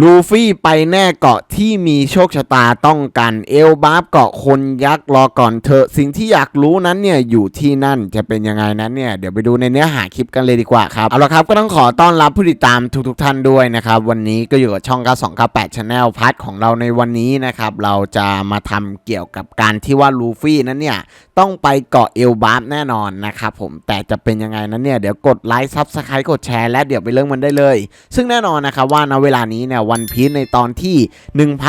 ลูฟี่ไปแน่เกาะที่มีโชคชะตาต้องกันเอลบาฟเกาะคนยักษ์รอก่อนเถอะสิ่งที่อยากรู้นั้นเนี่ยอยู่ที่นั่นจะเป็นยังไงนั้นเนี่ยเดี๋ยวไปดูในเนื้อหาคลิปกันเลยดีกว่าครับเอาละครับก็ต้องขอต้อนรับผู้ติดตามทุกๆท่านด้วยนะครับวันนี้ก็อยู่กับช่อง 9298 Channel พาร์ทของเราในวันนี้นะครับเราจะมาทำเกี่ยวกับการที่ว่าลูฟี่นั้นเนี่ยต้องไปเกาะเอลบาฟแน่นอนนะครับผมแต่จะเป็นยังไงนั้นเนี่ยเดี๋ยวกดไลค์ซับสไครต์กดแชร์และเดี๋ยวไปเริ่มมันได้เลย ซึ่งแน่นอนนะครับว่าณเวลานี้เนี่ยวันพี e ในตอนที่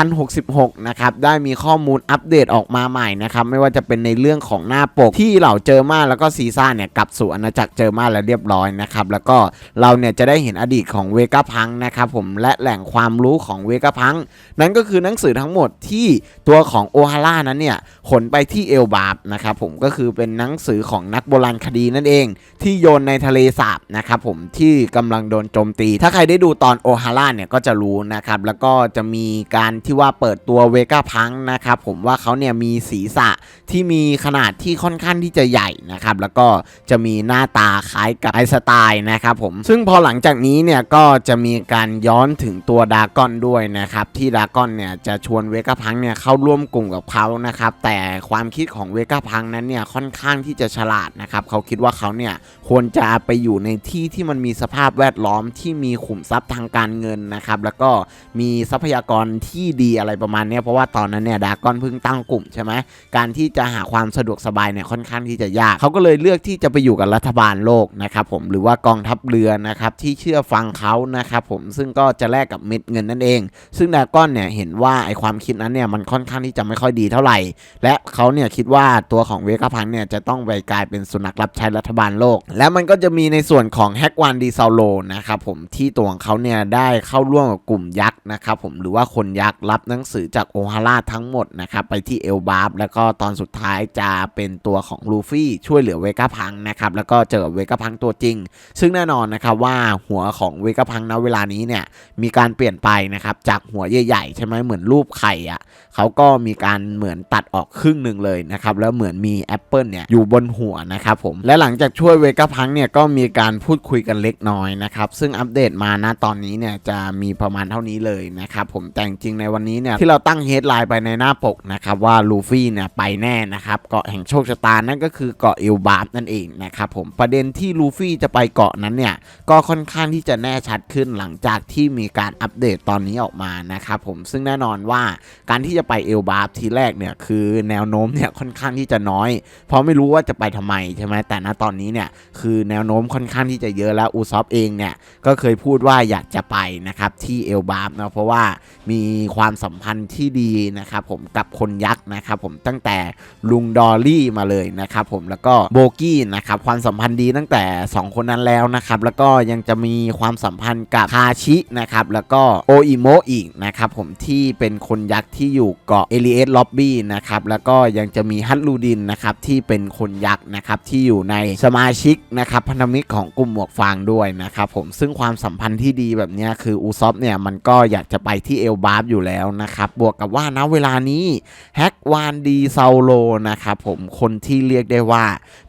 1066 นะครับ ได้มีข้อมูลอัปเดตออกมาใหม่นะครับ ไม่ว่าจะเป็นในเรื่องของหน้าปกที่เหล่าเจอมาแล้วก็ซีซ่าเนี่ยกลับสู่อาณาจักรเจอมาแล้วเรียบร้อยนะครับ แล้วก็เราเนี่ยจะได้เห็นอดีตของเวก้าพังนะครับผมและแหล่งความรู้ของเวก้าพังนั่นก็คือหนังสือทั้งหมดที่ตัวของโอฮาร่านั้นเนี่ยขนไปที่เอลบาบนะครับผมก็คือเป็นหนังสือของนักโบราณคดีนั่นเอง ที่โยนในทะเลสาบนะครับผมที่กำลังโดนโจมตี ถ้าใครได้ดูตอนโอฮาร่าเนี่ยก็จะรู้นะครับแล้วก็จะมีการที่ว่าเปิดตัวเวก้าพังนะครับผมว่าเขาเนี่ยมีศีรษะที่มีขนาดที่ค่อนข้างที่จะใหญ่นะครับแล้วก็จะมีหน้าตาคล้ายกับไอสไตล์นะครับผมซึ่งพอหลังจากนี้เนี่ยก็จะมีการย้อนถึงตัวดากอนด้วยนะครับที่ดากอนเนี่ยจะชวนเวก้าพังเนี่ยเข้าร่วมกลุ่มกับเขานะครับแต่ความคิดของเวก้าพังนั้นเนี่ยค่อนข้างที่จะฉลาดนะครับเขาคิดว่าเขาเนี่ยควรจะไปอยู่ในที่ที่มันมีสภาพแวดล้อมที่มีขุมทรัพย์ทางการเงินนะครับแล้วก็มีทรัพยากรที่ดีอะไรประมาณนี้เพราะว่าตอนนั้นเนี่ยดากอนเพิ่งตั้งกลุ่มใช่ไหมการที่จะหาความสะดวกสบายเนี่ยค่อนข้างที่จะยากเขาก็เลยเลือกที่จะไปอยู่กับรัฐบาลโลกนะครับผมหรือว่ากองทัพเรือนะครับที่เชื่อฟังเขานะครับผมซึ่งก็จะแลกกับเม็ดเงินนั่นเอง ซึ่งดากอนเนี่ยเห็นว่าไอความคิดนั้นเนี่ยมันค่อนข้างที่จะไม่ค่อยดีเท่าไหร่ และเขาเนี่ยคิดว่าตัวของเวก้าพังเนี่ยจะต้องไปกลายเป็นสุนัขรับใช้รัฐบาลโลก และมันก็จะมีในส่วนของแฮกวันดีซาโลนะครับผมที่ตัวของเขาเนี่ยได้เข้าร่วมกับกลุ่มยักษ์นะครับผมหรือว่าคนยักษ์รับหนังสือจากโอฮาร่าทั้งหมดนะครับไปที่เอลบาร์แล้วก็ตอนสุดท้ายจะเป็นตัวของลูฟี่ช่วยเหลือเวก้าพังนะครับแล้วก็เจอเวก้าพังตัวจริง ซึ่งแน่นอนนะครับว่าหัวของเวก้าพังณเวลานี้เนี่ยมีการเปลี่ยนไปนะครับจากหัวใหญ่ๆใช่ไหมเหมือนรูปไข่อะเขาก็มีการเหมือนตัดออกครึ่งหนึ่งเลยนะครับแล้วเหมือนมีแอปเปิลเนี่ยอยู่บนหัวนะครับผมและหลังจากช่วยเวก้าพังเนี่ยก็มีการพูดคุยกันเล็กน้อยนะครับซึ่งอัปเดตมาณตอนนี้เนี่ยจะมีประมาณเท่านี้เลยนะครับผมแต่จริงในวันนี้เนี่ยที่เราตั้งเฮดไลน์ไปในหน้าปกนะครับว่าลูฟี่เนี่ยไปแน่นะครับเกาะแห่งโชคชะตานั่นก็คือเกาะเอลบาร์นั่นเองนะครับผมประเด็นที่ลูฟี่จะไปเกาะนั้นเนี่ยก็ค่อนข้างที่จะแน่ชัดขึ้นหลังจากที่มีการอัปเดตตอนนี้ออกมานะครับผมซึ่งแน่นอนว่าการที่จะไปเอลบาร์ทีแรกเนี่ยคือแนวโน้มเนี่ยค่อนข้างที่จะน้อย เพราะไม่รู้ว่าจะไปทำไมใช่ไหมแต่ณตอนนี้เนี่ยคือแนวโน้มค่อนข้างที่จะเยอะแล้วอูซอฟเองเนี่ยก็เคยพูดว่าอยากจะไปนะครับที่เอลบาร์นะเพราะว่ามีความสัมพันธ์ที่ดีนะครับผมกับคนยักษ์นะครับผมตั้งแต่ลุงดอลลี่มาเลยนะครับผมแล้วก็โบกี้นะครับความสัมพันธ์ดีตั้งแต่ 2 คนนั้นแล้วนะครับแล้วก็ยังจะมีความสัมพันธ์กับคาชินะครับแล้วก็โออิโมอีกนะครับผมที่เป็นคนยักษ์ที่อยู่เกาะเอลิเอสล็อบบี้นะครับแล้วก็ยังจะมีฮัตลูดินนะครับที่เป็นคนยักษ์นะครับที่อยู่ในสมาชิกนะครับพันธมิตรของกลุ่มหมวกฟางด้วยนะครับผมซึ่งความสัมพันธ์ที่ดีแบบนี้คืออูซอฟเนี่ยมันก็อยากจะไปที่เอลบาร์อยู่แล้วนะครับ บวกกับว่าณเวลานี้แฮกวานดีซาโลนะครับผมคนที่เรียกได้ว่า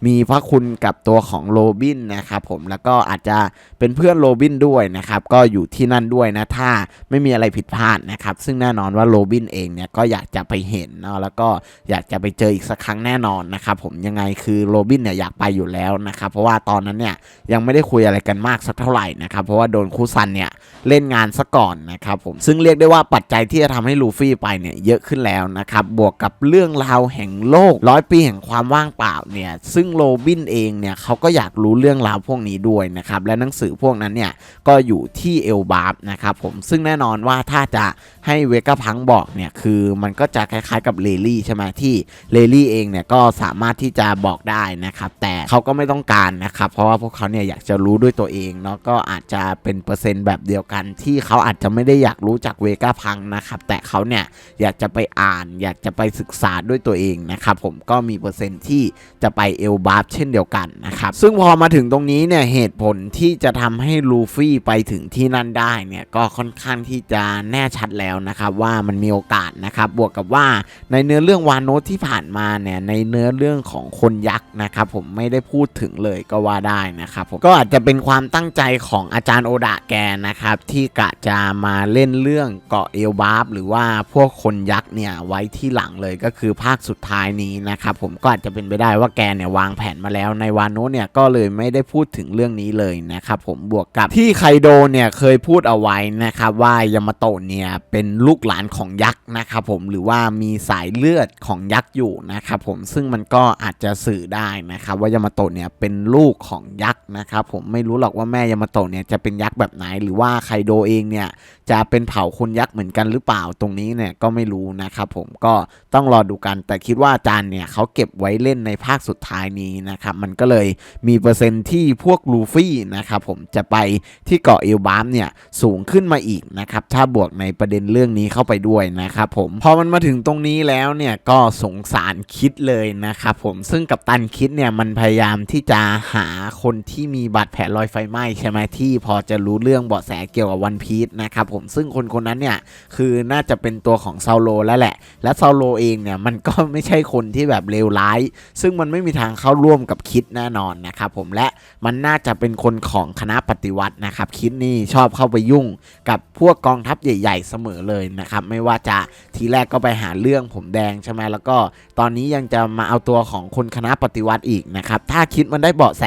มีพระคุณกับตัวของโรบินนะครับผมแล้วก็อาจจะเป็นเพื่อนโรบินด้วยนะครับ ก็อยู่ที่นั่นด้วยนะถ้าไม่มีอะไรผิดพลาดนะครับ ซึ่งแน่นอนว่าโรบินเองเนี่ยก็อยากจะไปเห็นเนาะแล้วก็อยากจะไปเจออีกสักครั้งแน่นอนนะครับผมยังไงคือโรบินเนี่ยอยากไปอยู่แล้วนะครับเพราะว่าตอนนั้นเนี่ยยังไม่ได้คุยอะไรกันมากสักเท่าไหร่นะครับเพราะว่าโดนคูซันเนี่ยเล่นงานซะก่อนนะครับผมซึ่งเรียกได้ว่าปัจจัยที่จะทำให้ลูฟี่ไปเนี่ยเยอะขึ้นแล้วนะครับบวกกับเรื่องราวแห่งโลกร้อยปีแห่งความว่างเปล่าเนี่ยซึ่งโรบินเองเนี่ยเขาก็อยากรู้เรื่องราวพวกนี้ด้วยนะครับและหนังสือพวกนั้นเนี่ยก็อยู่ที่เอลบาร์นะครับผมซึ่งแน่นอนว่าถ้าจะให้เวก้าพังบอกเนี่ยคือมันก็จะคล้ายๆกับเลลี่ใช่ไหมที่เลลี่เองเนี่ยก็สามารถที่จะบอกได้นะครับแต่เขาก็ไม่ต้องการนะครับเพราะว่าพวกเขาเนี่ยอยากจะรู้ด้วยตัวเองเนาะก็อาจจะเป็นเปอร์เซ็นต์แบบเดียวกันที่เขาอาจจะไม่ได้อยากรู้จากเวก้าพังนะครับแต่เขาเนี่ยอยากจะไปอ่าน อยากจะไปศึกษาด้วยตัวเองนะครับผมก็มีเปอร์เซ็นต์ที่จะไปเอลบาร์เช่นเดียวกันนะครับซึ่งพอมาถึงตรงนี้เนี่ยเหตุผลที่จะทำให้ลูฟี่ไปถึงที่นั่นได้เนี่ยก็ค่อนข้างที่จะแน่ชัดแล้วนะครับว่ามันมีโอกาสนะครับบวกกับว่าในเนื้อเรื่องวานโนตที่ผ่านมาเนี่ยในเนื้อเรื่องของคนยักษ์นะครับผมไม่ได้พูดถึงเลยก็ว่าได้นะครับผมก็อาจจะเป็นความตั้งใจของอาจารย์โอดะแกนะครับที่กะจะมาเล่นเรื่องเกาะเอลบาฟหรือว่าพวกคนยักษ์เนี่ยไว้ที่หลังเลยก็คือภาคสุดท้ายนี้นะครับผมก็อาจจะเป็นไปได้ว่าแกเนี่ยวางแผนมาแล้วในวานโนเนี่ยก็เลยไม่ได้พูดถึงเรื่องนี้เลยนะครับผมบวกกับที่ไคโดเนี่ยเคยพูดเอาไว้นะครับว่ายามาโตะเนี่ยเป็นลูกหลานของยักษ์นะครับผมหรือว่ามีสายเลือดของยักษ์อยู่นะครับผมซึ่งมันก็อาจจะสื่อได้นะครับว่ายามาโตะเนี่ยเป็นลูกของยักษ์นะครับผมไม่รู้หรอกว่าแม่ยามาโตะเนี่ยจะเป็นยักษ์แบบไหนหรือว่าไคโดเองเนี่ยจะเป็นเผ่าคนยักษ์เหมือนกันหรือเปล่าตรงนี้เนี่ยก็ไม่รู้นะครับผมก็ต้องรอดูกันแต่คิดว่าอาจารย์เนี่ยเขาเก็บไว้เล่นในภาคสุดท้ายนี้นะครับมันก็เลยมีเปอร์เซ็นต์ที่พวกลูฟี่นะครับผมจะไปที่เกาะเอลบามเนี่ยสูงขึ้นมาอีกนะครับถ้าบวกในประเด็นเรื่องนี้เข้าไปด้วยนะครับผมพอมันมาถึงตรงนี้แล้วเนี่ยก็สงสารคิดเลยนะครับผมซึ่งกับตันคิดเนี่ยมันพยายามที่จะหาคนที่มีบาดแผลรอยไฟไหม้ใช่ไหมที่พอจะรู้เรื่องเบาะแสเกี่ยวกับวันพีชนะครับผมซึ่งคนคนนั้นเนี่ยคือน่าจะเป็นตัวของซาโลแล้วแหละ และซาโลเองเนี่ยมันก็ไม่ใช่คนที่แบบเลวร้าย ซึ่งมันไม่มีทางเข้าร่วมกับคิดแน่นอนนะครับผมและมันน่าจะเป็นคนของคณะปฏิวัตินะครับคิดนี่ชอบเข้าไปยุ่งกับพวกกองทัพใหญ่ ๆ เสมอเลยนะครับไม่ว่าจะทีแรกก็ไปหาเรื่องผมแดงใช่ไหมแล้วก็ตอนนี้ยังจะมาเอาตัวของคนคณะปฏิวัติอีกนะครับถ้าคิดมันได้เบาะแส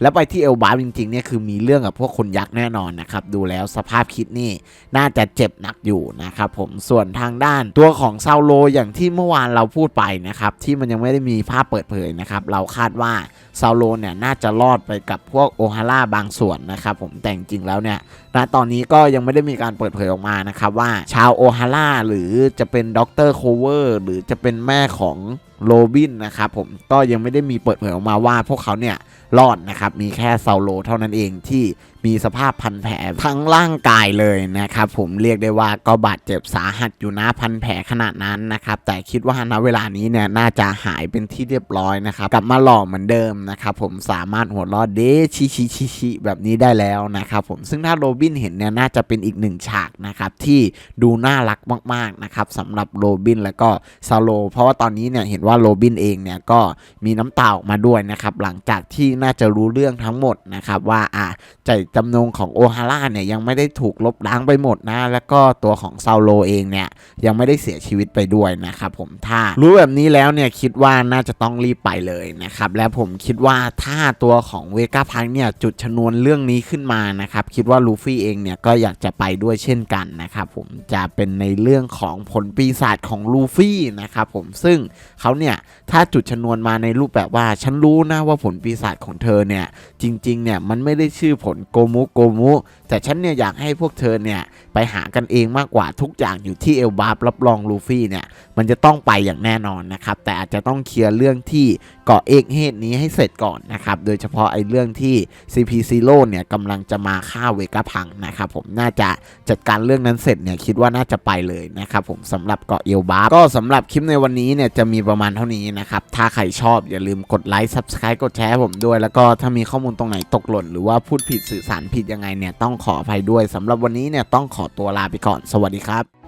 แล้วไปที่เอลบาร์จริงๆเนี่ยคือมีเรื่องกับพวกคนยักษ์แน่นอนนะครับดูแล้วสภาพคิดนี่น่าจะเจ็บหนักอยู่นะครับผมส่วนทางด้านตัวของซาโลอย่างที่เมื่อวานเราพูดไปนะครับที่มันยังไม่ได้มีภาพเปิดเผยนะครับเราคาดว่าซาโลเนี่ยน่าจะรอดไปกับพวกโอฮาร่าบางส่วนนะครับผมแต่จริงแล้วเนี่ยณตอนนี้ก็ยังไม่ได้มีการเปิดเผยออกมานะครับว่าชาวโอฮาร่าหรือจะเป็นด็อกเตอร์โคเวอร์หรือจะเป็นแม่ของโรบินนะครับผมก็ยังไม่ได้มีเปิดเผยออกมาว่าพวกเขาเนี่ยรอดนะครับมีแค่ซาโลเท่านั้นเองที่ มีสภาพพันแผลทั้งร่างกายเลยนะครับผมเรียกได้ว่าก็บาดเจ็บสาหัสอยู่นะพันแผลขนาดนั้นนะครับแต่คิดว่าณเวลานี้เนี่ยน่าจะหายเป็นที่เรียบร้อยนะครับกลับมาหล่อเหมือนเดิมนะครับผมสามารถหัวเรอดเดชิชิชิชิแบบนี้ได้แล้วนะครับผมซึ่งถ้าโรบินเห็นเนี่ยน่าจะเป็นอีกหนึ่งฉากนะครับที่ดูน่ารักมากๆนะครับสำหรับโรบินแล้วก็ซาโล เพราะว่าตอนนี้เนี่ยเห็นว่าโรบินเองเนี่ยก็มีน้ำตาออกมาด้วยนะครับหลังจากที่น่าจะรู้เรื่องทั้งหมดนะครับว่าอะใจจำนงของโอฮาร่าเนี่ยยังไม่ได้ถูกลบล้างไปหมดนะ แล้วก็ตัวของซาโลเองเนี่ยยังไม่ได้เสียชีวิตไปด้วยนะครับผมถ้ารู้แบบนี้แล้วเนี่ยคิดว่าน่าจะต้องรีบไปเลยนะครับและผมคิดว่าถ้าตัวของเวก้าพังเนี่ยจุดชนวนเรื่องนี้ขึ้นมานะครับคิดว่าลูฟี่เองเนี่ยก็อยากจะไปด้วยเช่นกันนะครับผมจะเป็นในเรื่องของผลปีศาจของลูฟี่นะครับผมซึ่งเขาเนี่ยถ้าจุดชนวนมาในรูปแบบว่าฉันรู้นะว่าผลปีศาจของเธอเนี่ยจริงๆเนี่ยมันไม่ได้ชื่อผลโกมุโกมุ แต่ฉันเนี่ยอยากให้พวกเธอเนี่ยไปหากันเองมากกว่าทุกอย่างอยู่ที่เอลบาร์รับรองลูฟี่เนี่ยมันจะต้องไปอย่างแน่นอนนะครับแต่อาจจะต้องเคลียร์เรื่องที่เกาะเอกเฮดนี้ให้เสร็จก่อนนะครับ โดยเฉพาะไอ้เรื่องที่ CP Zero เนี่ยกำลังจะมาฆ่าเวก้าพังนะครับผมน่าจะจัดการเรื่องนั้นเสร็จเนี่ยคิดว่าน่าจะไปเลยนะครับผมสำหรับเกาะเอลบาร์ก็สำหรับคลิปในวันนี้เนี่ยจะมีประมาณเท่านี้นะครับถ้าใครชอบอย่าลืมกดไลค์ Subscribe กดแชร์ผมด้วย แล้วก็ถ้ามีข้อมูลตรงไหนตกหล่น หรือว่าพูดผิดสื่อสารผิดยังไงเนี่ยต้องขออภัยด้วยสำหรับวันนี้เนี่ยต้องขอตัวลาไปก่อนสวัสดีครับ